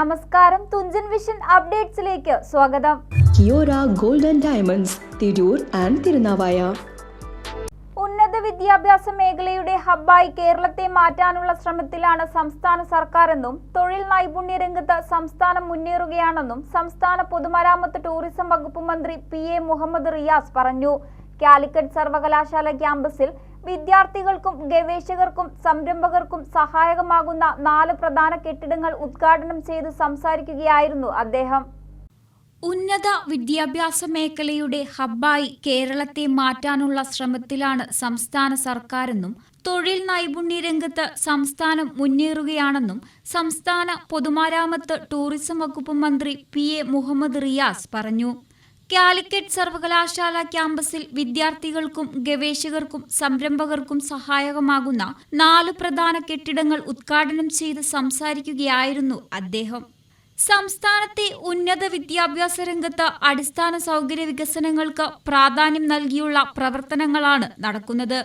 നമസ്കാരം തുഞ്ചൻ വിഷൻ അപ്ഡേറ്റ്സിലേക്ക് സ്വാഗതം. Kiora golden diamonds Tirur and Thirunavaya. ഉന്നത വിദ്യാഭ്യാസ മേഖലയുടെ ഹബ്ബായി കേരളത്തെ മാറ്റാനുള്ള ശ്രമത്തിലാണ് സംസ്ഥാന സർക്കാരെന്നും തൊഴിൽ നൈപുണ്യ രംഗത്ത് സംസ്ഥാനം മുന്നേറുകയാണെന്നും സംസ്ഥാന പൊതുമരാമത്ത് ടൂറിസം വകുപ്പ് മന്ത്രി പി എ മുഹമ്മദ് റിയാസ് പറഞ്ഞു. കാലിക്കറ്റ് സർവകലാശാല ക്യാമ്പസിൽ വിദ്യാർത്ഥികൾക്കും ഗവേഷകർക്കും സംരംഭകർക്കും സഹായകമാകുന്ന നാല് പ്രധാന കെട്ടിടങ്ങൾ ഉദ്ഘാടനം ചെയ്ത് സംസാരിക്കുകയായിരുന്നു അദ്ദേഹം. ഉന്നത വിദ്യാഭ്യാസ മേഖലയുടെ ഹബ്ബായി കേരളത്തെ മാറ്റാനുള്ള ശ്രമത്തിലാണ് സംസ്ഥാന സർക്കാരെന്നും തൊഴിൽ നൈപുണ്യ രംഗത്ത് സംസ്ഥാനം മുന്നേറുകയാണെന്നും സംസ്ഥാന പൊതുമരാമത്ത് ടൂറിസം വകുപ്പ് മന്ത്രി പി എ മുഹമ്മദ് റിയാസ് പറഞ്ഞു. കാലിക്കറ്റ് സർവകലാശാല ക്യാമ്പസിൽ വിദ്യാർത്ഥികൾക്കും ഗവേഷകർക്കും സംരംഭകർക്കും സഹായകമാകുന്ന നാല് പ്രധാന കെട്ടിടങ്ങൾ ഉദ്ഘാടനം ചെയ്ത് സംസാരിക്കുകയായിരുന്നു അദ്ദേഹം. സംസ്ഥാനത്തെ ഉന്നത വിദ്യാഭ്യാസ രംഗത്ത് അടിസ്ഥാന സൗകര്യ വികസനങ്ങൾക്ക് പ്രാധാന്യം നൽകിയുള്ള പ്രവർത്തനങ്ങളാണ് നടക്കുന്നത്.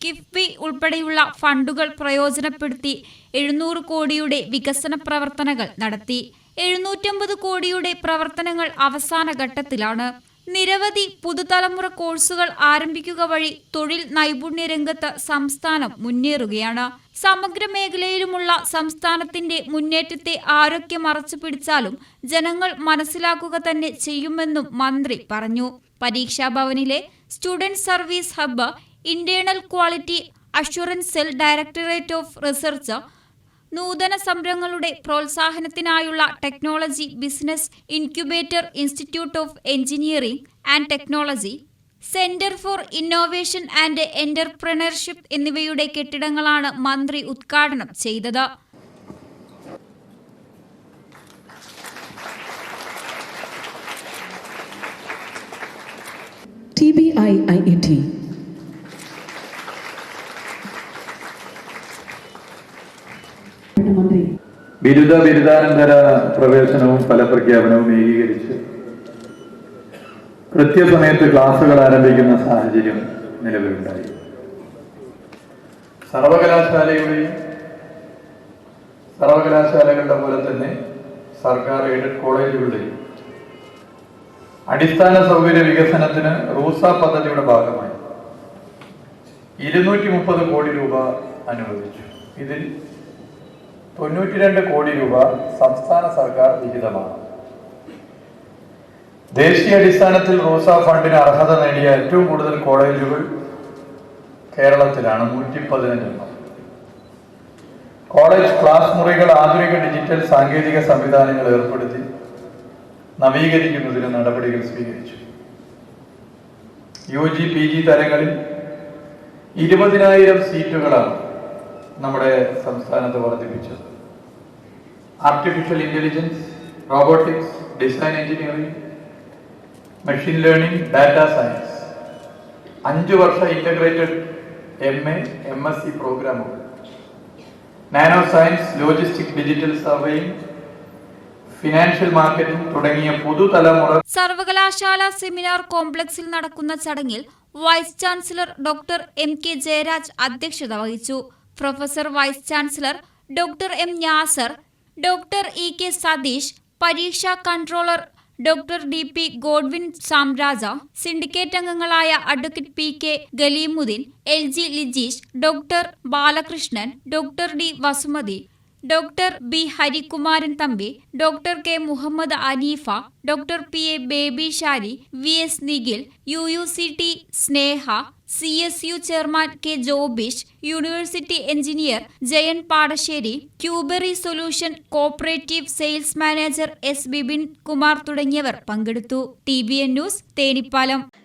കിഫ്ബി ഉൾപ്പെടെയുള്ള ഫണ്ടുകൾ പ്രയോജനപ്പെടുത്തി എഴുന്നൂറ് കോടിയുടെ വികസന പ്രവർത്തനങ്ങൾ നടത്തി. എഴുന്നൂറ്റമ്പത് കോടിയുടെ പ്രവർത്തനങ്ങൾ അവസാന ഘട്ടത്തിലാണ്. നിരവധി പുതുതലമുറ കോഴ്സുകൾ ആരംഭിക്കുക വഴി തൊഴിൽ നൈപുണ്യ രംഗത്ത് സംസ്ഥാനം മുന്നേറുകയാണ്. സമഗ്ര മേഖലയിലുമുള്ള സംസ്ഥാനത്തിന്റെ മുന്നേറ്റത്തെ ആരൊക്കെ മറച്ചു പിടിച്ചാലും ജനങ്ങൾ മനസ്സിലാക്കുക തന്നെ ചെയ്യുമെന്നും മന്ത്രി പറഞ്ഞു. പരീക്ഷാ ഭവനിലെ student service hub internal quality assurance cell directorate of research നൂതന സംരംഭങ്ങളുടെ പ്രോത്സാഹനത്തിനായുള്ള technology business incubator institute of engineering and technology centre for innovation and entrepreneurship എന്നിവയുടെ കെട്ടിടങ്ങളാണ് മന്ത്രി ഉദ്ഘാടനം ചെയ്തത്. T B I I T ബിരുദ ബിരുദാനന്തര പ്രവേശനവും ഫലപ്രഖ്യാപനവും ഏകീകരിച്ച് കൃത്യസമയത്ത് ക്ലാസുകൾ ആരംഭിക്കുന്ന സാഹചര്യം നിലവിലുണ്ടായി. സർവകലാശാലയുടെയും സർവകലാശാലകളുടെ പോലെ തന്നെ സർക്കാർ എയ്ഡഡ് കോളേജുകളുടെയും അടിസ്ഥാന സൗകര്യ വികസനത്തിന് റൂസ പദ്ധതിയുടെ ഭാഗമായി ഇരുന്നൂറ്റി മുപ്പത് കോടി രൂപ അനുവദിച്ചു. ഇതിൽ തൊണ്ണൂറ്റിരണ്ട് കോടി രൂപ സംസ്ഥാന സർക്കാർ വിഹിതമാണ്. ദേശീയ അടിസ്ഥാനത്തിൽ റോസാ ഫണ്ടിന് അർഹത നേടിയ ഏറ്റവും കൂടുതൽ കോളേജുകൾ കേരളത്തിലാണ് നൂറ്റി പതിനഞ്ചെണ്ണം കോളേജ് ക്ലാസ് മുറികൾ ആധുനിക ഡിജിറ്റൽ സാങ്കേതിക സംവിധാനങ്ങൾ ഏർപ്പെടുത്തി നവീകരിക്കുന്നതിന് നടപടികൾ സ്വീകരിച്ചു. യു ജി പി ജി തലങ്ങളിൽ ഇരുപതിനായിരം സീറ്റുകളാണ് നമ്മുടെ സംസ്ഥാനത്ത് വർദ്ധിപ്പിച്ചത്. Artificial intelligence robotics design engineering machine learning data science അഞ്ച് വർഷ integrated M A M S C പ്രോഗ്രാമുകൾ. Nano science logistic digital surveying financial marketing തുടങ്ങിയ സർവകലാശാല സെമിനാർ കോംപ്ലക്സിൽ നടക്കുന്ന ചടങ്ങിൽ vice chancellor doctor M K Jayaraj അധ്യക്ഷത വഹിച്ചു. Professor vice chancellor doctor M Yasar doctor E K Satheesh പരീക്ഷാ controller doctor D P Godwin Samraja syndicate അംഗങ്ങളായ advocate P K Galeemuddeen L G Lijeesh doctor Balakrishnan doctor D Vasumathi doctor B Harikumaran Thampi doctor K Muhammad Aneefa doctor P A Baby Shari V S Nikhil U U C T Sneha C S U chairman K Jobish university engineer Jayan Padasseri ക്യൂബറി solution cooperative sales manager S Bipin Kumar തുടങ്ങിയവർ പങ്കെടുത്തു. T B N news Thenhipalam.